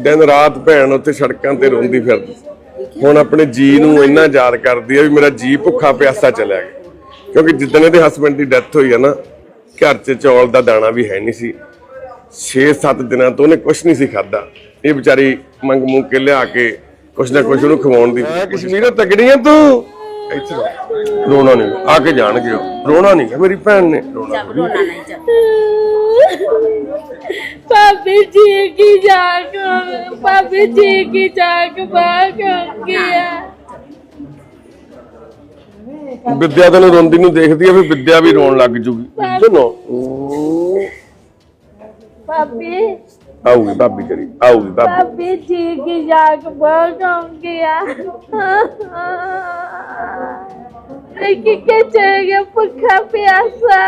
ਦਿਨ ਰਾਤ ਭੈਣ ਉੱਥੇ ਸੜਕਾਂ ਤੇ ਰੋਂਦੀ ਫਿਰਦੀ। ਹੁਣ ਆਪਣੇ ਜੀ ਨੂੰ ਇੰਨਾ ਯਾਦ ਕਰਦੀ ਆ ਵੀ ਮੇਰਾ ਜੀ ਭੁੱਖਾ ਪਿਆਸਾ ਚਲਿਆ ਗਿਆ। ਕਿਉਂਕਿ ਜਿੱਦਣ ਇਹਦੇ ਹਸਬੰਡ ਦੀ ਡੈਥ ਹੋਈ ਆ ਨਾ ਘਰ 'ਚ ਚੌਲ ਦਾ ਦਾਣਾ ਵੀ ਹੈ ਨਹੀਂ ਸੀ। 6-7 ਦਿਨਾਂ ਤੋਂ ਉਹਨੇ ਕੁਝ ਨਹੀਂ ਸੀ ਖਾਦਾ ਇਹ ਵਿਚਾਰੀ ਮੰਗ ਮੁੰਗ ਕੇ ਲਿਆ ਕੇ ਕੁਛ ਨਾ ਕੁਛ ਉਹਨੂੰ ਖਵਾਉਣ ਦੀ ਕਸ਼ਮੀਰੋਂ ਤਗੜੀਆਂ ਤੂੰ? ਇੱਥੇ ਰੋ। ਰੋਣਾ ਨਹੀਂ ਆ ਕੇ ਜਾਣਗੇ ਉਹ। ਰੋਣਾ ਨਹੀਂ ਮੇਰੀ ਭੈਣ ਨੇ ਰੋਣਾ ਨੀ। ਰੋਣਾ ਨਹੀਂ ਚੱਲ ਭਾਬੀ ਜੀ ਕੀ ਜਾਗ ਭਾਬੀ ਜੀ ਕੀ ਜਾਗ ਬਾਗ ਗਿਆ ਵਿਦਿਆ ਤੈਨੂੰ ਰੋਂਦੀ ਨੂੰ ਦੇਖਦੀ ਆ ਫਿਰ ਵਿਦਿਆ ਵੀ ਰੋਣ ਲੱਗ ਜੂਗੀ ਸੁਣੋ ਭਾਬੀ ਆਊਗੀ ਭਾਬੀ ਕਰੀ ਆਊਗੀ ਭਾਬੀ ਭਾਬੀ ਜੀ ਕੀ ਜਾਗ ਬਾਗ ਗਿਆ ਕਿ ਕਿ ਚੇਗਾ ਭੁੱਖਾ ਪਿਆਸਾ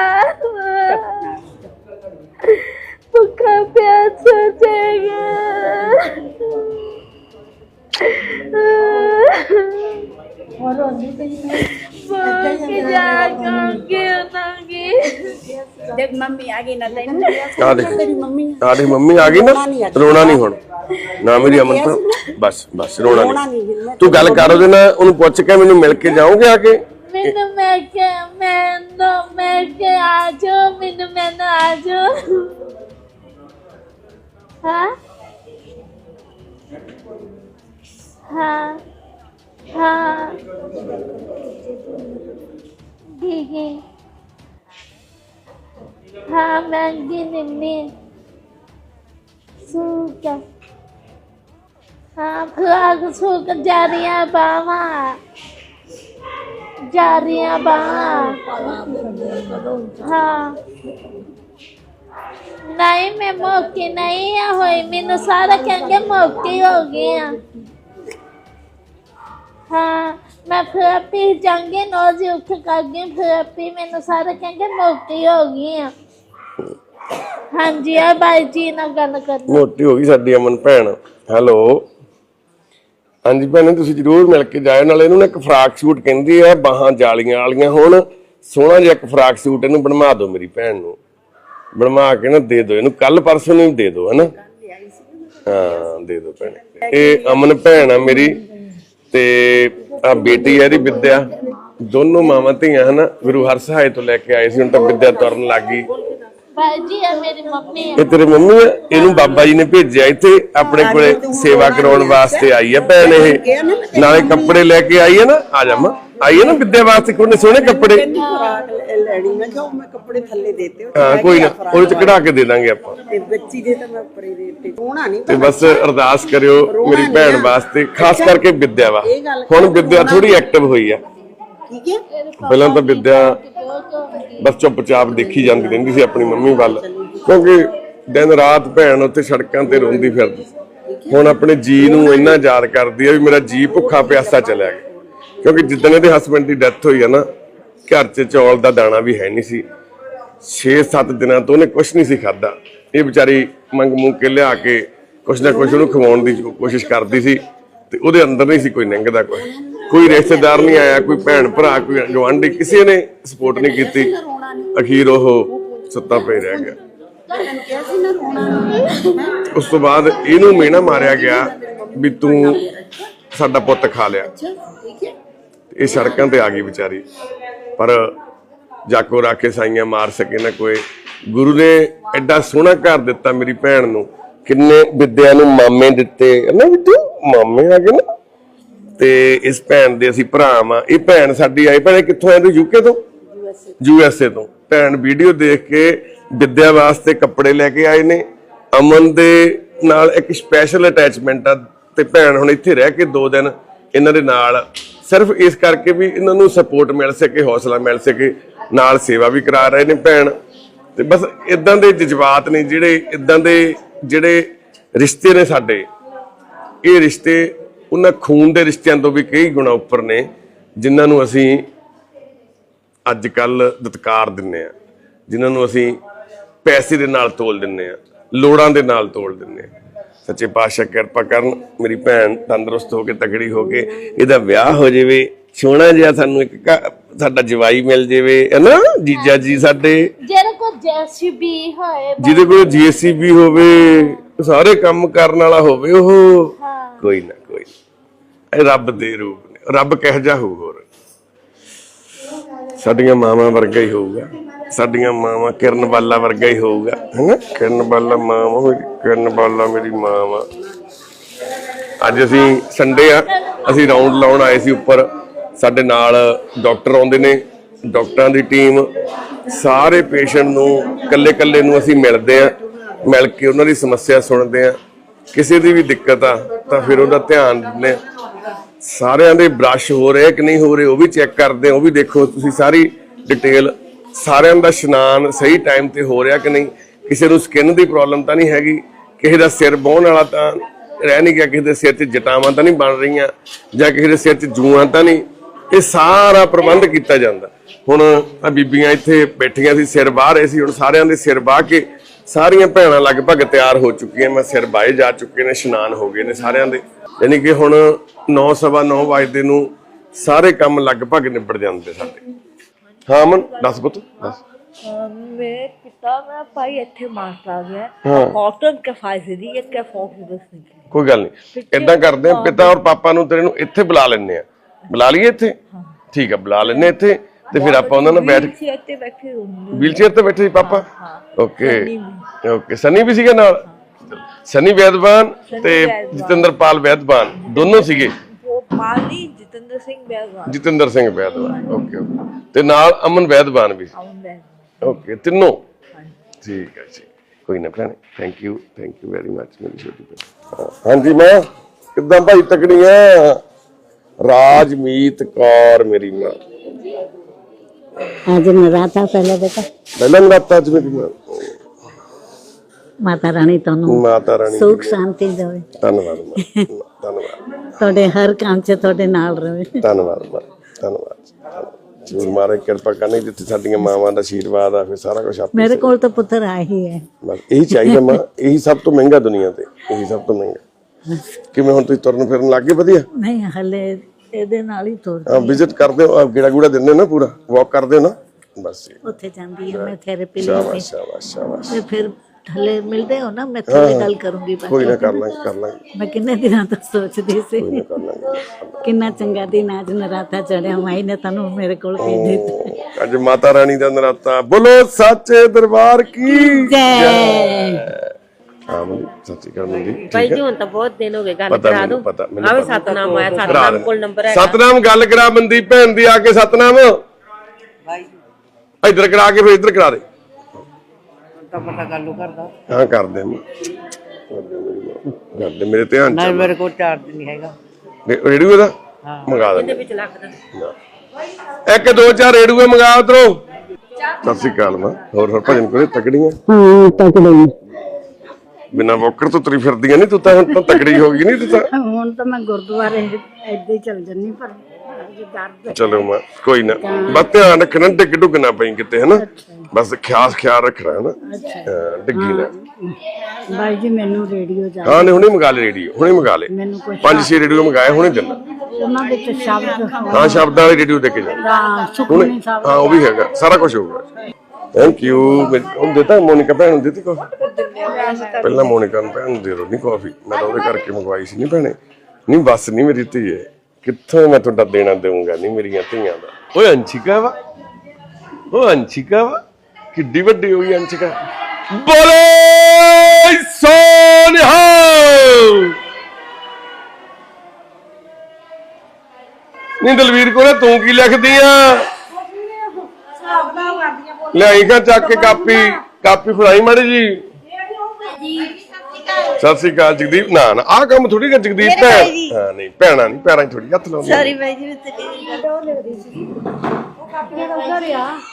ਭੁੱਖਾ ਪਿਆਸਾ ਚੇਗਾ ਕਿ ਦੇਖ ਮੰਮੀ ਆ ਗਈ ਨਾ ਤੈਨੂੰ। ਆ ਦੇਖ। ਤੇਰੀ ਮੰਮੀ ਆਦੀ ਮੰਮੀ ਆ ਗਈ ਨਾ। ਰੋਣਾ ਨਹੀਂ ਹੁਣ। ਨਾ ਮੇਰੀ ਅਮਨ ਤਾਂ। ਬਸ ਬਸ ਰੋਣਾ ਨਹੀਂ। ਤੂੰ ਗੱਲ ਕਰ ਉਹਦੇ ਨਾਲ ਉਹਨੂੰ ਪੁੱਛ ਕੇ ਮੈਨੂੰ ਮਿਲ ਕੇ ਜਾਓਗੇ ਆ ਕੇ? ਮੈਨੂੰ ਮੈਂ ਕਿ ਮੈਨੂੰ ਮੈਂ ਕਿ ਆ ਜਾਓ ਮੈਨੂੰ ਮੈਂ ਨਾ ਆ ਜਾਓ ਹਾਂ? ਹਾਂ? ਹਾਂ ਗੀਗੀ ਹਾਂ, ਮੈਂ ਗਿਨਨੀ ਸੁਕਾ ਹਾਂ ਫਰਾਗ ਸੁਕ ਜਾ ਰਹੀਆਂ ਬਾਵਾ ਜਾ ਰਹੀਆਂ ਬਾਵਾ ਹਾਂ। ਨਹੀਂ, ਮੈਂ ਮੌਕੇ ਨਹੀਂ ਆ ਹੋਈ, ਮੈਨੂੰ ਸਾਰਾ ਕਹਿੰਗੇ ਮੌਕੇ ਹੋ ਗਏ ਆ। ਹਾਂ, ਮੈਂ ਫਿਰ ਜਾਂਗੇ ਨੋਜ਼ ਉੱਠ ਕਾਗੇ ਫਿਰ ਮੈਨੂੰ ਸਾਰਾ ਕਹਿੰਗੇ ਮੌਕੇ ਹੋ ਗਏ ਆ। ਹਾਂਜੀ, ਆ ਬਾਈ ਜੀ ਨਾਲ ਗੱਲ ਕਰ ਮੋਟੀ ਹੋ ਗਈ ਸਾਡੀ ਅਮਨ ਭੈਣ। ਹੈਲੋ। ਹਾਂਜੀ ਭੈਣੇ, ਤੁਸੀਂ ਜਰੂਰ ਮਿਲ ਕੇ ਜਾਇਓ, ਨਾਲੇ ਇਹਨੂੰ ਨਾ ਇੱਕ ਫਰਾਕ ਸੂਟ ਕਹਿੰਦੀ ਆ, ਬਾਹਾਂ ਜਾਲੀਆਂ ਵਾਲੀਆਂ ਹੁਣ। ਸੋਹਣਾ ਜਿਹਾ ਇੱਕ ਫਰਾਕ ਸੂਟ ਇਹਨੂੰ ਬਣਵਾ ਦਿਓ ਮੇਰੀ ਭੈਣ ਨੂੰ। ਬਣਵਾ ਕੇ ਨਾ ਦੇ ਦਿਓ, ਇਹਨੂੰ ਕੱਲ ਪਰਸੋਂ ਨੂੰ ਦੇ ਦਿਓ ਹਨਾ ਹਾਂ, ਦੇ ਦਿਓ ਭੈਣੇ। ਇਹ ਅਮਨ ਭੈਣ ਆ ਮੇਰੀ। ਤੇ ਆ ਬੇਟੀ ਆ ਇਹਦੀ ਵਿਦਿਆ। ਦੋਨੋਂ ਮਾਵਾਂ ਧੀਆਂ ਹਨਾ ਗੁਰੂ ਹਰਸਹਾਏ ਤੋਂ ਲੈ ਕੇ ਆਏ ਸੀ ਹੁਣ ਤਾਂ ਵਿਦਿਆ ਤੁਰਨ ਲੱਗ ਗਈ। ਆ ਮੇਰੀ ਮੰਮੀ ਆ। ਇਹ ਤੇਰੇ ਮੰਮੀ ਆ? ਇਹਨੂੰ ਬਾਬਾ ਜੀ ਨੇ ਭੇਜਿਆ ਇੱਥੇ ਆਪਣੇ ਕੋਲੇ ਸੇਵਾ ਕਰਾਉਣ ਵਾਸਤੇ ਆਈ ਆ ਭੈਣ ਇਹ। ਨਾਲੇ ਕੱਪੜੇ ਲੈ ਕੇ ਆਈ ਹੈ ਨਾ ਆ ਜਾ ਮਾਂ। ਆਈ ਹੈ ਨਾ ਵਿਦਿਆ ਵਾਸਤੇ ਕੋਨੇ ਸੋਹਣੇ ਕੱਪੜੇ? ਲੈ- ਲੈਣੀ? ਮੈਂ ਕਿਹਾ ਉਹ ਮੈਂ ਕੱਪੜੇ ਥੱਲੇ ਦੇਤੇ ਉਹ ਹਾਂ ਕੋਈ ਨਾ ਉਹਦੇ ਚ ਕਢਾ ਕੇ ਦੇ ਦਾਂਗੇ ਆਪਾਂ। ਤੇ ਬੱਚੀ ਦੇ ਤਾਂ ਮੈਂ ਉੱਪਰੇ ਦੇਤੇ। ਸੋਹਣਾ ਨਹੀਂ ਤੇ ਬਸ ਅਰਦਾਸ ਕਰਿਓ ਮੇਰੀ ਭੈਣ ਵਾਸਤੇ ਖਾਸ ਕਰਕੇ ਵਿਦਿਆ ਵਾ ਹੁਣ ਵਿਦਿਆ ਥੋੜੀ ਐਕਟਿਵ ਹੋਈ ਆ। ਠੀਕ ਹੈ? ਪਹਿਲਾਂ ਤਾਂ ਵਿਦਿਆ ਬਸ ਚੁੱਪਚਾਪ ਦੇਖੀ ਜਾਂਦੀ ਰਹਿੰਦੀ ਸੀ ਆਪਣੀ ਮੰਮੀ ਵੱਲ ਕਿਉਂਕਿ ਦਿਨ ਰਾਤ ਭੈਣ ਉੱਥੇ ਸੜਕਾਂ ਤੇ ਰੋਂਦੀ ਫਿਰਦੀ। ਹੁਣ ਆਪਣੇ ਜੀ ਨੂੰ ਇੰਨਾ ਯਾਦ ਕਰਦੀ ਆ ਵੀ ਮੇਰਾ ਜੀ ਭੁੱਖਾ ਪਿਆਸਾ ਚਲਿਆ ਗਿਆ। ਕਿਉਂਕਿ ਜਿੱਦਣ ਇਹਦੇ ਹਸਬੰਡ ਦੀ ਡੈਥ ਹੋਈ ਹੈ ਨਾ, ਘਰ 'ਚ ਚੌਲ ਦਾ ਦਾਣਾ ਵੀ ਹੈ ਨਹੀਂ ਸੀ। 6-7 ਦਿਨਾਂ ਤੋਂ ਉਹਨੇ ਕੁਝ ਨਹੀਂ ਸੀ ਖਾਦਾ ਇਹ ਵਿਚਾਰੀ ਮੰਗ ਮੁੰਗ ਕੇ ਲਿਆ ਕੇ ਕੁਛ ਨਾ ਕੁਛ ਉਹਨੂੰ ਖਵਾਉਣ ਦੀ ਕੋਸ਼ਿਸ਼ ਕਰਦੀ ਸੀ ਤੇ ਉਹਦੇ ਅੰਦਰ ਨਹੀਂ ਸੀ ਕੋਈ ਨਿੰਗਦਾ ਕੋਈ। ਕੋਈ ਰਿਸ਼ਤੇਦਾਰ ਨਹੀਂ ਆਇਆ, ਕੋਈ ਭੈਣ ਭਰਾ, ਕੋਈ ਗਵਾਂਢੀ ਕਿਸੇ ਨੇ ਸਪੋਰਟ ਨਹੀਂ ਕੀਤੀ। ਅਖੀਰ ਉਹ ਸੁੱਤਾ ਪਈ ਰਹਿ ਗਿਆ। ਉਸ ਤੋਂ ਬਾਅਦ ਇਹਨੂੰ ਮੇਣਾ ਮਾਰਿਆ ਗਿਆ ਵੀ ਤੂੰ ਸਾਡਾ ਪੁੱਤ ਖਾ ਲਿਆ। ਇਹ ਸੜਕਾਂ ਤੇ ਆ ਗਈ ਵਿਚਾਰੀ। ਪਰ ਜਾਕੋ ਰਾਖੇ ਸਾਈਆਂ ਮਾਰ ਸਕੇ ਨਾ ਕੋਈ। ਗੁਰੂ ਨੇ ਐਡਾ ਸੋਹਣਾ ਘਰ ਦਿੱਤਾ ਮੇਰੀ ਭੈਣ ਨੂੰ। ਕਿੰਨੇ ਵਿਦਿਆ ਨੂੰ ਮਾਮੇ ਦਿੱਤੇ। ਨਾ ਬਿੱਟੂ ਮਾਮੇ ਆ ਗਏ ਨਾ। ਤੇ ਇਸ ਭੈਣ ਦੇ ਅਸੀਂ ਭਰਾ ਵਾਂ। ਇਹ ਭੈਣ ਸਾਡੀ ਆਈ, ਭੈਣੇ ਕਿੱਥੋਂ ਆਏ ਤੂੰ ਯੂਕੇ ਤੋਂ? ਯੂਐਸਏ ਤੋਂ। ਭੈਣ ਵੀਡੀਓ ਦੇਖ ਕੇ ਵਿਦਿਆ ਵਾਸਤੇ ਕੱਪੜੇ ਲੈ ਕੇ ਆਏ ਨੇ। ਅਮਨ ਦੇ ਨਾਲ ਇੱਕ ਸਪੈਸ਼ਲ ਅਟੈਚਮੈਂਟ ਆ। ਤੇ ਭੈਣ ਹੁਣ ਇੱਥੇ ਰਹਿ ਕੇ ਦੋ ਦਿਨ ਇਹਨਾਂ ਦੇ ਨਾਲ ਸਿਰਫ ਇਸ ਕਰਕੇ ਵੀ ਇਹਨਾਂ ਨੂੰ ਸਪੋਰਟ ਮਿਲ ਸਕੇ, ਹੌਸਲਾ ਮਿਲ ਸਕੇ, ਨਾਲ ਸੇਵਾ ਵੀ ਕਰਾ ਰਹੇ ਨੇ ਭੈਣ। ਤੇ ਬਸ ਇਦਾਂ ਦੇ ਜਜ਼ਬਾਤ ਨੇ ਜਿਹੜੇ ਇਦਾਂ ਦੇ ਜਿਹੜੇ ਰਿਸ਼ਤੇ ਨੇ ਸਾਡੇ, ਇਹ ਰਿਸ਼ਤੇ ਉਹਨਾਂ ਖੂਨ ਦੇ ਰਿਸ਼ਤਿਆਂ ਤੋਂ ਵੀ ਕਈ ਗੁਣਾ ਉੱਪਰ ਨੇ, ਜਿਨ੍ਹਾਂ ਨੂੰ ਅਸੀਂ ਅੱਜ ਕੱਲ ਦਤਕਾਰ ਦਿੰਨੇ ਆ, ਜਿਨ੍ਹਾਂ ਨੂੰ ਅਸੀਂ ਪੈਸੇ ਦੇ ਨਾਲ ਤੋਲ ਦਿੰਨੇ ਆ, ਲੋੜਾਂ ਦੇ ਨਾਲ ਤੋਲ ਦਿੰਨੇ ਆ। ਸੱਚੇ ਪਾਤਸ਼ਾਹ ਕਿਰਪਾ ਕਰਨ ਮੇਰੀ ਭੈਣ ਤੰਦਰੁਸਤ ਹੋ ਕੇ ਤਗੜੀ ਹੋ ਕੇ ਇਹਦਾ ਵਿਆਹ ਹੋ ਜਾਵੇ ਸੋਹਣਾ ਜਿਹਾ ਸਾਨੂੰ ਇੱਕ ਸਾਡਾ ਜਵਾਈ ਮਿਲ ਜਾਵੇ ਹੈਨਾ ਜੀਜਾ ਜੀ ਸਾਡੇ। ਜਿਹੜੇ ਕੋ ਜੈਸੀਬੀ ਹੋਏ ਜਿਹਦੇ ਕੋਲ ਜੀਸੀਬੀ ਹੋਵੇ ਸਾਰੇ ਕੰਮ ਕਰਨ ਵਾਲਾ ਹੋਵੇ ਉਹ ਕੋਈ ਨਾ ਕੋਈ। ਇਹ ਰੱਬ ਦੇ ਰੂਪ ਨੇ। ਰੱਬ ਕਿਹੋ ਹੋਊ ਹੋਰ? ਸਾਡੀਆਂ ਮਾਵਾਂ ਵਰਗਾ ਹੀ ਹੋਊਗਾ। ਸਾਡੀਆਂ ਮਾਵਾਂ ਕਿਰਨ ਬਾਲਾ ਵਰਗਾ ਹੀ ਹੋਊਗਾ, ਹੈਨਾ? ਕਿਰਨ ਬਾਲਾ ਮਾਂ ਮੇਰੀ ਕਿਰਨ ਬਾਲਾ ਮੇਰੀ ਮਾਂ ਵਾ। ਅੱਜ ਅਸੀਂ ਸੰਡੇ ਆ, ਅਸੀਂ ਰਾਉਂਡ ਲਾਉਣ ਆਏ ਸੀ ਉੱਪਰ। ਸਾਡੇ ਨਾਲ ਡਾਕਟਰ ਆਉਂਦੇ ਨੇ ਡਾਕਟਰਾਂ ਦੀ ਟੀਮ ਸਾਰੇ ਪੇਸ਼ੈਂਟ ਨੂੰ ਇਕੱਲੇ ਇਕੱਲੇ ਨੂੰ ਅਸੀਂ ਮਿਲਦੇ ਆ, ਮਿਲ ਕੇ ਉਹਨਾਂ ਦੀ ਸਮੱਸਿਆ ਸੁਣਦੇ ਆ। ਕਿਸੇ ਦੀ ਵੀ ਦਿੱਕਤ ਆ, ਤਾਂ ਫਿਰ ਉਹਦਾ ਧਿਆਨ ਦਿੰਦੇ ਆ। ਸਾਰਿਆਂ ਦੇ ਬ੍ਰਸ਼ ਹੋ ਰਹੇ ਕਿ ਨਹੀਂ ਹੋ ਰਹੇ, ਉਹ ਵੀ ਚੈੱਕ ਕਰਦੇ ਆ, ਉਹ ਵੀ ਦੇਖੋ, ਤੁਸੀਂ ਸਾਰੀ ਡਿਟੇਲ ਸਾਰਿਆਂ ਦਾ ਇਸ਼ਨਾਨ ਸਹੀ ਟਾਈਮ ਤੇ ਹੋ ਰਿਹਾ ਕਿ ਨਹੀਂ? ਕਿਸੇ ਨੂੰ ਸਕਿਨ ਦੀ ਪ੍ਰੋਬਲਮ ਤਾਂ ਨਹੀਂ ਹੈਗੀ? ਕਿਸੇ ਦਾ ਸਿਰ ਬਹੁਣ ਵਾਲਾ ਤਾਂ ਰਹਿ ਨਹੀਂ ਗਿਆ, ਕਿਸੇ ਦੇ ਸਿਰ 'ਚ ਜਟਾਵਾਂ ਤਾਂ ਨਹੀਂ ਬਣ ਰਹੀਆਂ ਜਾਂ ਕਿਸੇ ਦੇ ਸਿਰ 'ਚ ਜੂਆਂ ਤਾਂ ਨਹੀਂ? ਇਹ ਸਾਰਾ ਪ੍ਰਬੰਧ ਕੀਤਾ ਜਾਂਦਾ। ਹੁਣ ਆ ਬੀਬੀਆਂ ਇੱਥੇ ਬੈਠੀਆਂ ਸੀ, ਸਿਰ ਬਾਹ ਰਹੇ ਸੀ, ਹੁਣ ਸਾਰਿਆਂ ਦੇ ਸਿਰ ਬਾਹ ਕੇ ਸਾਰੀਆਂ ਭੈਣਾਂ ਲਗਭਗ ਤਿਆਰ ਹੋ ਚੁੱਕੀਆਂ ਮੈਂ ਸਿਰ ਬਾਏ ਜਾ ਚੁੱਕੇ ਨੇ, ਇਸ਼ਨਾਨ ਹੋ ਗਏ ਨੇ ਸਾਰਿਆਂ ਦੇ। ਯਾਨੀ ਕਿ ਹੁਣ 9:30 ਵਜੇ ਨੂੰ ਸਾਰੇ ਕੰਮ ਲਗਭਗ ਨਿਬੜ ਜਾਂਦੇ ਸਾਡੇ। ਹਾਂ ਮਨ ਦੱਸ ਪੁੱਤ ਦੱਸ। ਮੇਰੇ ਪਿਤਾ ਮੇਰਾ ਭਾਈ ਇੱਥੇ ਮਾਰਟ ਆ ਗਿਆ। ਹਾਂ। ਕਾਟਨ ਕੇ ਦੀ ਇੱਕ ਕੋਈ ਗੱਲ ਨਹੀਂ। ਇਦਾਂ ਕਰਦੇ ਆ ਪਿਤਾ ਔਰ ਪਾਪਾ ਨੂੰ ਤੇਰੇ ਨੂੰ ਇੱਥੇ ਬੁਲਾ ਲੈਣੇ ਆ ਬੁਲਾ ਲਈਏ ਇੱਥੇ? ਠੀਕ ਆ ਬੁਲਾ ਲੈਣੇ ਇੱਥੇ ਤੇ ਫਿਰ ਆਪਾਂ ਉਹਨਾਂ ਨਾਲ ਬੈਠ ਸੀ ਇੱਥੇ ਬੈਠੇ ਹੁੰਦੇ ਵੀਲ ਚੇਅਰ ਤੇ ਬੈਠੇ ਸੀ ਪਾਪਾ? ਓਕੇ ਓਕੇ ਸਨੀ ਵੀ। ਸੀਗਾ ਨਾਲ? ਸਨੀ ਵੈਦਵਾਨ ਤੇ ਜਤਿੰਦਰਪਾਲ ਵੈਦਵਾਨ ਦੋਨੋਂ ਸੀਗੇ? ਉਹ ਪਾਲੀ ਜਤਿੰਦਰ ਸਿੰਘ ਬੈਗਵਾ ਜਤਿੰਦਰ ਸਿੰਘ ਵੈਦਵਾਨ ਓਕੇ ਓਕੇ ਤੇ ਨਾਲ ਅਮਨ ਵੈਦਵਾਨ ਵੀ ਸੀ ਆਉਂਦਾ ਓਕੇ ਤਿੰਨੋਂ ਠੀਕ ਹੈ ਜੀ ਕੋਈ ਨਾ ਭੈਣੇ thank you thank you very much ਮੇਰੀ ਛੋਟੀ ਭੈਣ ਹਾਂ, ਹਾਂਜੀ ਮਾਂ ਕਿੱਦਾਂ ਭਾਈ ਤਕੜੀਆਂ ਰਾਜਮੀਤ ਕੌਰ ਮੇਰੀ ਮਾਂ आज नवराता पहले बेटा ਪਹਿਲਾਂ ਨਰਾਤਾ ਅੱਜ ਮੇਰੀ ਮਾਂ ਮਾਤਾ ਰਾਣੀ ਤੁਹਾਨੂੰ ਮਾਤਾ ਰਾਣੀ ਸੁਖ ਸ਼ਾਂਤੀ ਦੇਵੇ। ਧੰਨਵਾਦ ਧੰਨਵਾਦ। ਤੁਹਾਡੇ ਹਰ ਕੰਮ 'ਚ ਤੁਹਾਡੇ ਨਾਲ ਰਹੇ ਧੰਨਵਾਦ ਧੰਨਵਾਦ ਜੂਰ ਮਾਰੇ ਕਿਰਪਾ ਕਰਨੀ ਦਿੱਤੀ ਸਾਡੀਆਂ ਮਾਵਾਂ ਦਾ ਆਸ਼ੀਰਵਾਦ ਆ ਫਿਰ ਸਾਰਾ ਕੁਝ ਆਪੇ ਮੇਰੇ ਕੋਲ ਤਾਂ ਪੁੱਤਰ ਆ ਹੀ ਹੈ। ਬਸ ਇਹੀ ਚਾਹੀਦਾ ਮਾਂ ਇਹੀ ਸਭ ਤੋਂ ਮਹਿੰਗਾ ਦੁਨੀਆ ਤੇ ਇਹੀ ਸਭ ਤੋਂ ਮਹਿੰਗਾ। ਕਿਵੇਂ ਹੁਣ ਤੁਸੀਂ ਤੁਰਨ ਫਿਰਨ ਲੱਗ ਗਏ ਵਧੀਆ? ਨਹੀਂ ਹਲੇ ਇਹਦੇ ਨਾਲ ਹੀ ਤੁਰ ਵਿਜ਼ਿਟ ਕਰਦੇ ਹੋ ਗੇੜਾ ਗੁੜਾ ਦਿੰਦੇ ਹੋ ਨਾ ਪੂਰਾ? ਵਾਕ ਕਰਦੇ ਹੋ ਨਾ? ਬਸ ਉੱਥੇ ਜਾਂਦੀ ਹੈ ਮੈਂ ਥੈਰੇਪੀ ਲਈ ਸ਼ਾਬਾਸ਼ ਸ਼ਾਬਾਸ਼ ਸ਼ਾਬਾਸ਼। ਫਿਰ ਹਲੇ ਮਿਲਦੇ ਹੋ ਨਾ ਮੈਂ ਥੋੜੀ ਗੱਲ ਕਰੂੰਗੀ ਬਾਅਦ ਕੋਈ ਨਾ ਕਰ ਲਾਂਗੇ ਕਰ ਲਾਂਗੇ। ਮੈਂ ਕਿੰਨੇ ਦਿਨਾਂ ਤੋਂ ਸੋਚਦੀ ਸੀ। ਕੋਈ ਨਾ ਕਰ ਲਾਂਗੇ ਕਿੰਨਾ ਚੰਗਾ ਦਿਨ ਅੱਜ ਨਰਾਤਾ ਚੜਿਆ ਮਾਈ ਨੇ ਤੁਹਾਨੂੰ ਮੇਰੇ ਕੋਲ ਭੇਜ ਦਿੱਤਾ। ਅੱਜ ਮਾਤਾ ਰਾਣੀ ਦਾ ਨਰਾਤਾ। ਬੋਲੋ ਸੱਚੇ ਦਰਬਾਰ ਕੀ? ਜੈ। ਹਾਂ ਮੰਦੀ ਸੱਚੀ ਕਰ ਮੰਦੀ ਭਾਈ ਜੀ ਹੁਣ ਤਾਂ ਬਹੁਤ ਦਿਨ ਹੋ ਗਏ ਗੱਲ ਪਤਾ ਕਰਾ ਮੈਨੂੰ ਦੋ। ਪਤਾ ਮੈਨੂੰ ਆਵੇ ਪਤਾ। ਸਤਨਾਮ ਆਇਆ ਸਤਨਾਮ। ਕੋਲ ਨੰਬਰ ਹੈ ਸਤਨਾਮ ਗੱਲ ਕਰਾ ਬੰਦੀ ਭੈਣ ਦੀ ਆ ਕੇ ਸਤਨਾਮ। ਇੱਧਰ ਕਰਾ ਕੇ ਫਿਰ ਇੱਧਰ ਕਰਾ ਦੇ। ਤਾਂ ਪਤਾ ਗੱਲ ਉਹ ਕਰਦਾ। ਹਾਂ ਕਰਦੇ ਆ। ਕਰਦੇ ਮੇਰੇ ਧਿਆਨ ਚ ਮੇਰੇ ਕੋਲ ਚਾਰਜ ਨਹੀਂ ਹੈਗਾ। ਰੇਡੀਓ ਦਾ ਮੰਗਾ ਦੇ ਇਹਦੇ ਵਿੱਚ ਲੱਖ ਦਾ। ਇੱਕ ਦੋ ਚਾਰ ਰੇਡੂਏ ਮੰਗਾ ਉਧਰੋਂ। ਸਤਿ ਸ਼੍ਰੀ ਅਕਾਲ ਮਾਂ। ਹੋਰ ਹੋਰ ਭਜਨ ਕੋਲੇ ਤਕੜੀਆਂ? ਹਾਂ ਤਕੜੇ ਬਿਨਾ ਵੋਕਰ ਤੋਂ ਤੁਰੀ ਫਿਰਦੀਆਂ ਨਹੀਂ ਤੂੰ ਤਾਂ ਹੁਣ ਤਾਂ ਤਕੜੀ ਹੋ ਗਈ ਨਹੀਂ ਤੂੰ ਤਾਂ। ਹੁਣ ਤਾਂ ਮੈਂ ਗੁਰਦੁਆਰੇ ਏਦਾਂ ਹੀ ਚੱਲ ਜੰਨੀ ਪਰ ਦਰਦ ਚਲੋ ਮਾਂ ਕੋਈ ਨਾ। ਬਸ ਧਿਆਨ ਰੱਖਣਾ ਡਿੱਗ ਡੁੱਗ ਨਾ ਪਈ ਕਿਤੇ ਹਨਾ? ਬਸ ਖਿਆਸ ਖਿਆਲ ਰੱਖਣਾ ਹਨਾ? ਹਾਂ, ਡਿੱਗੀ ਨਾ। ਬਾਈ ਜੀ ਮੈਨੂੰ ਰੇਡੀਓ ਜਾ ਹਾਂ ਨੇ ਹੁਣੇ ਮੰਗਾ ਲੈ ਰੇਡੀਓ ਹੁਣੇ ਮੰਗਾ ਲੈ। ਮੈਨੂੰ ਕੁਛ ਪੰਜ ਛੇ ਰੇਡੀਓ ਮੰਗਾਏ ਹੁਣੇ ਦਿਨ ਉਹਨਾਂ ਵਿੱਚ ਸ਼ਬਦ ਹਾਂ ਸ਼ਬਦਾਂ ਵਾਲੇ ਰੇਡੀਓ ਦੇ ਕੇ ਜਾ। ਹਾਂ ਸੁਖਮਨੀ ਸਾਹਿਬ। ਹਾਂ ਉਹ ਵੀ ਹੈਗਾ ਸਾਰਾ ਕੁਝ ਹੋਊਗਾ। ਥੈਂਕ ਯੂ ਉਹ ਦਿੱਤਾ ਮੋਨਿਕਾ ਭੈਣ ਨੂੰ ਦਿੱਤੀ ਕਾਫੀ ਪਹਿਲਾਂ ਮੋਨਿਕਾ ਨੂੰ ਭੈਣ ਨੂੰ ਦੇ ਦੋ ਨਹੀਂ ਕਾਫੀ ਮੈਂ ਤਾਂ ਉਹਦੇ ਕਰਕੇ ਮੰਗਵਾਈ ਸੀ ਨਹੀਂ ਭੈਣੇ। ਨਹੀਂ ਬਸ ਨਹੀਂ ਮੇਰੀ ਧੀ ਹੈ। ਕਿੱਥੋਂ ਮੈਂ ਤੁਹਾਡਾ ਦੇਣਾ ਦੇਵਾਂਗਾ ਨਹੀਂ ਮੇਰੀਆਂ ਧੀਆਂ ਦਾ। ਓਏ ਅੰਸ਼ਿਕਾ ਵਾ। ਉਹ ਅੰਸ਼ਿਕਾ ਵਾ। ਕਿੱਡੀ ਵੱਡੀ ਹੋਈ ਅੰਸ਼ਿਕਾ। ਬੋਲੇ ਸੋਨਿਹਾ! ਨਹੀਂ ਦਲਵੀਰ ਕੋਲੇ ਤੂੰ ਕੀ ਲਿਖਦੀ ਆ? ਲਿਆਈ ਕਾ ਚੱਕ ਕੇ ਕਾਪੀ? ਕਾਪੀ ਫੜਾਈ ਮਾੜੀ ਜੀ? ਸਤਿ ਸ੍ਰੀ ਅਕਾਲ ਜਗਦੀਪ। ਨਾ ਨਾ ਆਹ ਕੰਮ ਥੋੜੀ ਕਰ ਜਗਦੀਪ ਭੈਣ। ਹਾਂ ਨਹੀਂ ਭੈਣਾ ਨਹੀਂ ਪੈਰਾਂ 'ਚ ਥੋੜੀ ਹੱਥ ਲਾਉਂਦੀ ਸੌਰੀ ਬਾਈ ਜੀ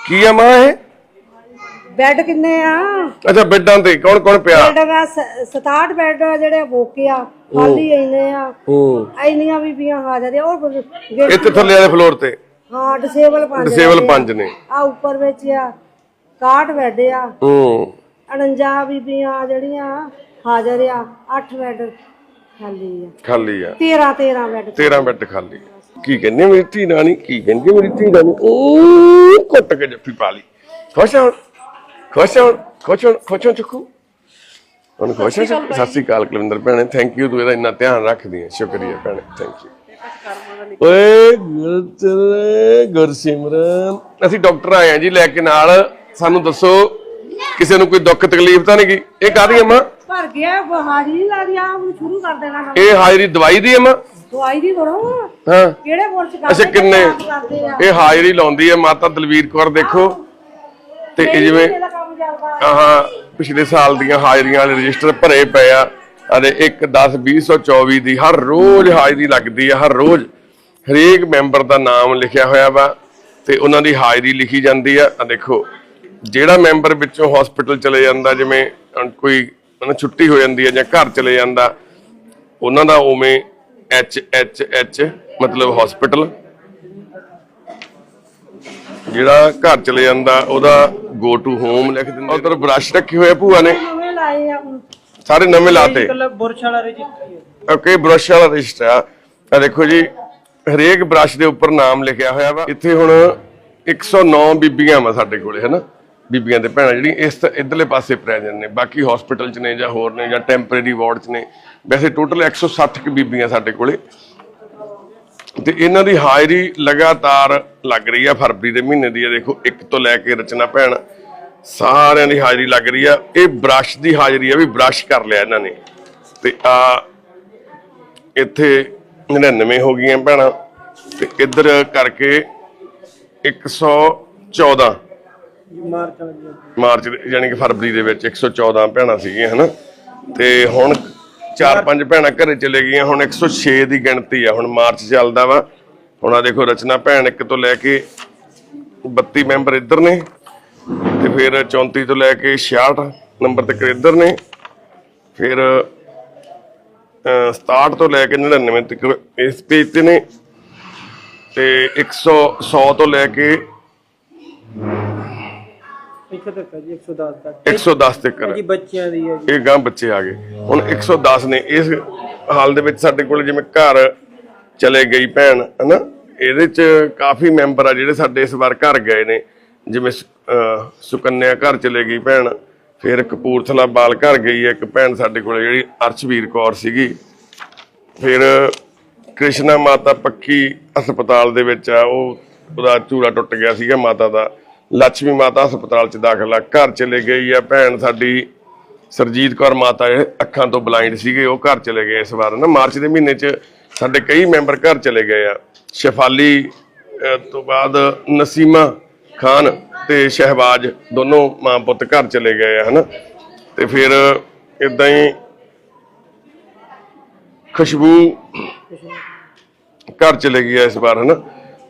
ਕੀ ਆ ਮਾਂ ਇਹ? ਬੈੱਡ ਕਿੰਨੇ ਆ? ਅੱਛਾ ਬੈੱਡਾਂ ਤੇ ਕੌਣ ਕੌਣ ਪਿਆ? ਬੈੱਡ ਦਾ 67 ਬੈੱਡ ਆ ਜਿਹੜੇ ਬੋਕੇ ਆ ਖਾਲੀ ਇੰਨੇ ਆ। ਹੂੰ ਇੰਨੀਆਂ ਬੀਬੀਆਂ ਹਾਜ਼ਰ ਆ ਉਹ ਗੇ- ਇੱਥੇ ਥੱਲੇ ਵਾਲੇ ਫਲੋਰ ਤੇ। ਹਾਂ ਡਿਸੇਬਲ ਪੰਜ ਡਿਸੇਬਲ ਪੰਜ ਨੇ। ਆ ਉੱਪਰ ਵਿੱਚ ਆ 61 ਬੈੱਡ ਆ। ਹੂੰ 49 ਬੀਬੀਆਂ ਜਿਹੜੀਆਂ। ਹਾਜ਼ਰ ਆ 8 ਬੈੱਡ ਖਾਲੀ ਆ। ਖਾਲੀ ਆ। 13 13 ਬੈੱਡ 13 ਬੈੱਡ ਖਾਲੀ। ਕੀ ਕਹਿੰਦੀ ਮੇਰੀ ਧੀ ਰਾਣੀ ਕੀ ਕਹਿੰਦੀ ਮੇਰੀ ਧੀ ਰਾਣੀ ਉਹ ਕੁੱਟ ਕੇ ਜੱਫੀ ਪਾ ਲਈ। ਖੁਸ਼ ਹਾਂ ਖੁਸ਼ ਹਾਂ ਖੁਸ਼ ਚੁੱਕੂ? ਹੁਣ ਖੁਸ਼ ਹੈ ਸਤਿ ਸ਼੍ਰੀ ਅਕਾਲ ਕੁਲਵਿੰਦਰ ਭੈਣੇ ਥੈਂਕ ਯੂ ਤੂੰ ਇਹਦਾ ਇੰਨਾ ਧਿਆਨ ਰੱਖਦੀ ਹੈ ਸ਼ੁਕਰੀਆ ਭੈਣੇ ਥੈਂਕ ਯੂ ਓਏ ਗੁਰਚਰ ਗੁਰਸਿਮਰਨ ਅਸੀਂ ਡਾਕਟਰ ਆਏ ਆ ਜੀ ਲੈ ਕੇ ਨਾਲ। ਸਾਨੂੰ ਦੱਸੋ ਕਿਸੇ ਨੂੰ ਕੋਈ ਦੁੱਖ ਤਕਲੀਫ ਤਾਂ ਨਹੀਂ ਗਈ? ਇਹ ਕਾਹਦੀ ਹੈ ਮਾਂ? ਭਰ ਗਿਆ ਹਾਜ਼ਰੀ ਨਹੀਂ ਲਾ ਦਿਆ ਹੁਣ ਸ਼ੁਰੂ ਕਰ ਦੇਣਾ ਨਾ ਇਹ ਹਾਜ਼ਰੀ ਦਵਾਈ ਦੀ ਹੈ ਮਾਂ? ਦਵਾਈ ਦੀ ਕਰੋ ਹਾਂ। ਕਿਹੜੇ ਚ ਕਰਦੇ ਅੱਛਾ ਕਿੰਨੇ ਆ? ਇਹ ਹਾਜ਼ਰੀ ਲਾਉਂਦੀ ਹੈ ਮਾਤਾ ਦਲਵੀਰ ਕੌਰ ਦੇਖੋ। ਤੇ ਇਹ ਜਿਵੇਂ ਆਹ ਪਿਛਲੇ ਸਾਲ ਦੀਆਂ ਹਾਜ਼ਰੀਆਂ ਵਾਲੇ ਰਜਿਸਟਰ ਭਰੇ ਪਏ ਆ। ਅਤੇ 1 10 2024 ਦੀ ਹਰ ਰੋਜ਼ ਹਾਜ਼ਰੀ ਲੱਗਦੀ ਆ ਹਰ ਰੋਜ਼। ਹਰੇਕ ਮੈਂਬਰ ਦਾ ਨਾਮ ਲਿਖਿਆ ਹੋਇਆ ਵਾ ਤੇ ਉਹਨਾਂ ਦੀ ਹਾਜ਼ਰੀ ਲਿਖੀ ਜਾਂਦੀ ਆ। ਆ ਦੇਖੋ ਜਿਹੜਾ ਮੈਂਬਰ ਵਿੱਚੋਂ ਹਸਪੀਟਲ ਚਲੇ ਜਾਂਦਾ ਜਿਵੇਂ ਕੋਈ ਉਹਨਾਂ ਛੁੱਟੀ ਹੋ ਜਾਂਦੀ ਹੈ ਜਾਂ ਘਰ ਚਲੇ ਜਾਂਦਾ ਉਹਨਾਂ ਦਾ ਉਵੇਂ ਐਚ ਐਚ ਐਚ ਮਤਲਬ ਹਸਪੀਟਲ ਜਿਹੜਾ ਘਰ ਚਲੇ ਜਾਂਦਾ ਉਹਦਾ ਗੋ ਟੂ ਹੋਮ ਲਿਖ ਦਿੰਦੇ ਉਧਰ ਬ੍ਰਸ਼ ਰੱਖੇ ਹੋਏ ਭੂਆ ਨੇ। ਸਾਰੇ ਨਵੇਂ ਲਾਤੇ। ਬੁਰਸ਼ ਵਾਲਾ ਰਜਿਸਟਰ ਓਕੇ ਬ੍ਰਸ਼ ਵਾਲਾ ਰਜਿਸਟਰ ਆ। ਆ ਦੇਖੋ ਜੀ ਹਰੇਕ ਬ੍ਰਸ਼ ਦੇ ਉੱਪਰ ਨਾਮ ਲਿਖਿਆ ਹੋਇਆ ਵਾ। ਇੱਥੇ ਹੁਣ 109 ਬੀਬੀਆਂ ਵਾ ਸਾਡੇ ਕੋਲੇ ਹਨਾ? ਬੀਬੀਆਂ ਦੇ ਭੈਣਾਂ, ਜਿਹੜੀ ਇਸ ਤ- ਇੱਧਰਲੇ ਪਾਸੇ ਪ੍ਰੈਜ਼ੈਂਟ ਨੇ। ਬਾਕੀ ਹਸਪੀਟਲ 'ਚ ਨੇ ਜਾਂ ਹੋਰ ਨੇ ਜਾਂ ਟੈਂਪਰੇਰੀ ਵਾਰਡ 'ਚ ਨੇ। ਵੈਸੇ ਟੋਟਲ 160 ਕੁ ਬੀਬੀਆਂ ਸਾਡੇ ਕੋਲੇ। ਤੇ ਇਹਨਾਂ ਦੀ ਹਾਜ਼ਰੀ ਲਗਾਤਾਰ ਲੱਗ ਰਹੀ ਆ ਫਰਵਰੀ ਦੇ ਮਹੀਨੇ ਦੀ। ਆ ਦੇਖੋ, ਇੱਕ ਤੋਂ ਲੈ ਕੇ ਰਚਨਾ ਭੈਣ, ਸਾਰਿਆਂ ਦੀ ਹਾਜ਼ਰੀ ਲੱਗ ਰਹੀ ਆ। ਇਹ ਬ੍ਰਸ਼ ਦੀ ਹਾਜ਼ਰੀ ਆ ਵੀ ਬ੍ਰਸ਼ ਕਰ ਲਿਆ ਇਹਨਾਂ ਨੇ। ਤੇ ਆ, ਇੱਥੇ 99 ਹੋ ਗਈਆਂ ਭੈਣਾਂ। ਤੇ ਇੱਧਰ ਕਰਕੇ 114 ਮਾਰਚ ਵਾਲਾ ਜੀ ਮਾਰਚ ਯਾਨੀ ਕਿ ਫਰਵਰੀ ਦੇ ਵਿੱਚ 114 ਭੈਣਾਂ ਸੀਗੀਆਂ ਹਨਾ? ਤੇ ਹੁਣ ਚਾਰ ਪੰਜ ਭੈਣਾਂ ਘਰੇ ਚਲੇ ਗਈਆਂ ਹੁਣ 106 ਦੀ ਗਿਣਤੀ ਆ। ਹੁਣ ਮਾਰਚ ਚੱਲਦਾ ਵਾ। ਹੁਣ ਆ ਦੇਖੋ ਰਚਨਾ ਭੈਣ ਇੱਕ ਤੋਂ ਲੈ ਕੇ 32 ਮੈਂਬਰ ਇੱਧਰ ਨੇ ਤੇ ਫਿਰ 34 ਤੋਂ ਲੈ ਕੇ 66 ਨੰਬਰ ਤੱਕ ਇੱਧਰ ਨੇ। ਫਿਰ ਅਹ, 67 ਤੋਂ ਲੈ ਕੇ 99 ਤੱਕ ਇਸ ਪੇਜ ਤੇ ਨੇ। ਤੇ 100 100 ਤੋਂ ਲੈ ਕੇ ਇੱਥੇ ਤੱਕ ਹੈ ਜੀ 110 ਤੱਕ। 110 ਤੱਕ ਜੀ ਬੱਚਿਆਂ ਦੀ ਹੈ ਜੀ। ਇਹ ਗਾਂ ਬੱਚੇ ਆ ਗਏ। ਹੁਣ 110 ਨੇ ਇਸ ਹਾਲ ਦੇ ਵਿੱਚ ਸਾਡੇ ਕੋਲ ਜਿਵੇਂ ਘਰ ਚਲੇ ਗਈ ਭੈਣ ਹਨਾ? ਇਹਦੇ ਚ ਕਾਫੀ ਮੈਂਬਰ ਆ ਜਿਹੜੇ ਸਾਡੇ ਇਸ ਵਾਰ ਘਰ ਗਏ ਨੇ। ਜਿਵੇਂ ਸੁ- ਅਹ ਸੁਕੰਨਿਆ ਘਰ ਚਲੇ ਗਈ ਭੈਣ ਫਿਰ ਕਪੂਰਥਲਾ ਬਾਲ ਘਰ ਗਈ ਹੈ। ਇੱਕ ਭੈਣ ਸਾਡੇ ਕੋਲ ਜਿਹੜੀ ਅਰਸ਼ਵੀਰ ਕੌਰ ਸੀਗੀ। ਫਿਰ ਕ੍ਰਿਸ਼ਨਾ ਮਾਤਾ ਪੱਕੀ ਹਸਪਤਾਲ ਦੇ ਵਿੱਚ ਆ ਉਹ ਉਹਦਾ ਚੂੜਾ ਟੁੱਟ ਗਿਆ ਸੀਗਾ ਮਾਤਾ ਦਾ। ਲక్ష్ਮੀ ਮਾਤਾ ਹਸਪਤਾਲ ਚ ਦਾਖਲ ਆ ਘਰ ਚਲੇ ਗਈ ਆ ਭੈਣ ਸਾਡੀ ਸਰਜੀਤ ਕੌਰ ਮਾਤਾ ਅੱਖਾਂ ਤੋਂ ਬਲਾਈਂਡ ਸੀਗੇ, ਉਹ ਘਰ ਚਲੇ ਗਏ ਇਸ ਵਾਰ ਨਾ। ਮਾਰਚ ਦੇ ਮਹੀਨੇ ਚ ਸਾਡੇ ਕਈ ਮੈਂਬਰ ਘਰ ਚਲੇ ਗਏ ਆ। ਸ਼ਫਾਲੀ ਤੋਂ ਬਾਅਦ ਨਸੀਮਾ ਖਾਨ ਤੇ ਸ਼ਹਿਬਾਜ਼ ਦੋਨੋਂ ਮਾਂ ਪੁੱਤ ਘਰ ਚਲੇ ਗਏ ਆ, ਹਨਾ? ਤੇ ਫਿਰ ਇਦਾਂ ਹੀ ਖੁਸ਼ਬੂ ਘਰ ਚਲੇ ਗਈ ਆ ਇਸ ਵਾਰ, ਹਨਾ?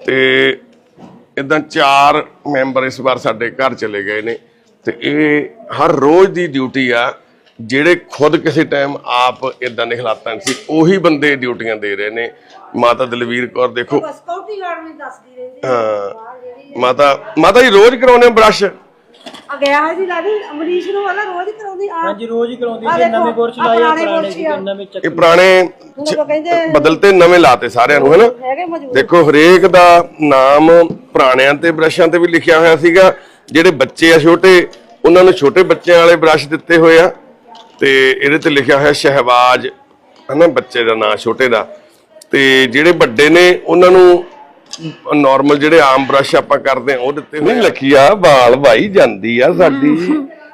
ਤੇ ਇਦਾਂ ਚਾਰ ਮੈਂਬਰ ਇਸ ਵਾਰ ਸਾਡੇ ਘਰ ਚਲੇ ਗਏ ਨੇ ਤੇ ਇਹ ਹਰ ਰੋਜ਼ ਦੀ ਡਿਊਟੀ ਆ ਜਿਹੜੇ ਖੁਦ ਕਿਸੇ ਟਾਈਮ ਆਪ ਇਦਾਂ ਦੇ ਹਾਲਾਤਾਂ 'ਚ ਸੀ ਉਹੀ ਬੰਦੇ ਡਿਊਟੀਆਂ ਦੇ ਰਹੇ ਨੇ। ਮਾਤਾ ਦਲਵੀਰ ਕੌਰ ਦੇਖੋ। ਹਾਂ। ਮਾਤਾ ਮਾਤਾ ਜੀ ਰੋਜ਼ ਕਰਾਉਨੇ ਬ੍ਰਸ਼ ਆ ਗਿਆ ਹੈ ਜੀ ਲਾਡੀ ਅਮਰੀਸ਼ ਨੂੰ ਵਾਲਾ ਰੋਜ਼ ਹੀ ਕਰਾਉਂਦੀ ਆ। ਹਾਂਜੀ ਰੋਜ਼ ਹੀ ਕਰਾਉਂਦੀ ਦੇਖੋ, ਨਵੇਂ ਬੁਰਸ਼ ਆਹ ਲਾਏ ਪੁਰਾਣੇ ਸੀ। ਨਵੇਂ ਚੱਕ ਇਹ ਪੁਰਾਣੇ ਲੋਕ ਕਹਿੰਦੇ ਬਦਲਤੇ ਨਵੇਂ ਲਾਤੇ ਸਾਰਿਆਂ ਨੂੰ ਹਨਾ? ਹੈਗੇ ਦੇਖੋ ਹਰੇਕ ਦਾ ਨਾਮ ਪੁਰਾਣਿਆਂ ਤੇ ਬ੍ਰਸ਼ਾਂ ਤੇ ਵੀ ਲਿਖਿਆ ਹੋਇਆ ਸੀਗਾ। ਜਿਹੜੇ ਬੱਚੇ ਆ ਛੋਟੇ ਉਹਨਾਂ ਨੂੰ ਛੋਟੇ ਬੱਚਿਆਂ ਵਾਲੇ ਬ੍ਰਸ਼ ਦਿੱਤੇ ਹੋਏ ਆ। ਤੇ ਇਹਦੇ ਤੇ ਲਿਖਿਆ ਹੋਇਆ ਸ਼ਹਿਬਾਜ਼ ਹਨਾ ਬੱਚੇ ਦਾ ਨਾਂ ਛੋਟੇ ਦਾ। ਤੇ ਜਿਹੜੇ ਵੱਡੇ ਨੇ ਉਹਨਾਂ ਨੂੰ ਨਾਰਮਲ ਜਿਹੜੇ ਆਮ ਬ੍ਰਸ਼ ਆਪਾਂ ਕਰਦੇ ਆ ਉਹ ਦਿੱਤੇ ਨਹੀਂ ਲਖੀਆ ਵਾਲ ਭਾਈ ਜਾਂਦੀ ਆ ਸਾਡੀ।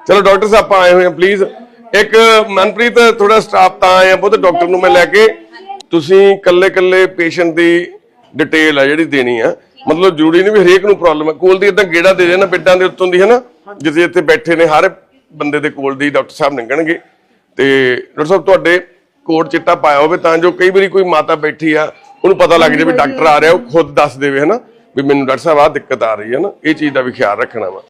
ਚਲੋ ਡਾਕਟਰ ਸਾਹਿਬ, ਆਪਾਂ ਆਏ ਹੋਏ ਆ ਪਲੀਜ਼ ਇੱਕ ਮਨਪ੍ਰੀਤ ਥੋੜਾ ਸਟਾਫ ਤਾਂ ਆਏ ਆ ਬਹੁਤ ਡਾਕਟਰ ਨੂੰ ਮੈਂ ਲੈ ਕੇ। ਤੁਸੀਂ ਕੱਲੇ ਕੱਲੇ ਪੇਸ਼ੈਂਟ ਦੀ ਡਿਟੇਲ ਆ ਜਿਹੜੀ ਦੇਣੀ ਆ। ਮਤਲਬ ਜੁੜੀ ਨਹੀਂ ਵੀ ਹਰੇਕ ਨੂੰ ਪ੍ਰੋਬਲਮ ਹੈ ਕੋਲ ਦੀ ਇਦਾਂ ਗੇੜਾ ਦੇ ਦੇਣਾ, ਬੈੱਡਾਂ ਦੇ ਉੱਤੋਂ ਦੀ ਹਨਾ ਜਿੱਥੇ ਇੱਥੇ ਬੈਠੇ ਨੇ, ਹਰ ਬੰਦੇ ਦੇ ਕੋਲ ਦੀ ਡਾਕਟਰ ਸਾਹਿਬ ਲੰਘਣਗੇ। ਤੇ ਡਾਕਟਰ ਸਾਹਿਬ, ਤੁਹਾਡੇ ਕੋਟ ਚਿੱਟਾ ਪਾਇਆ ਹੋਵੇ, ਤਾਂ ਜੋ ਕਈ ਵਾਰੀ ਕੋਈ ਮਾਤਾ ਬੈਠੀ ਆ ਉਹਨੂੰ ਪਤਾ ਲੱਗ ਜਾਵੇ ਵੀ ਡਾਕਟਰ ਆ ਰਿਹਾ ਉਹ ਖੁਦ ਦੱਸ ਦੇਵੇ ਹਨਾ ਵੀ ਮੈਨੂੰ ਡਾਕਟਰ ਸਾਹਿਬ ਆਹ ਦਿੱਕਤ ਆ ਰਹੀ ਹੈ ਨਾ ਇਹ ਚੀਜ਼ ਦਾ ਵੀ ਖਿਆਲ ਰੱਖਣਾ ਵਾ।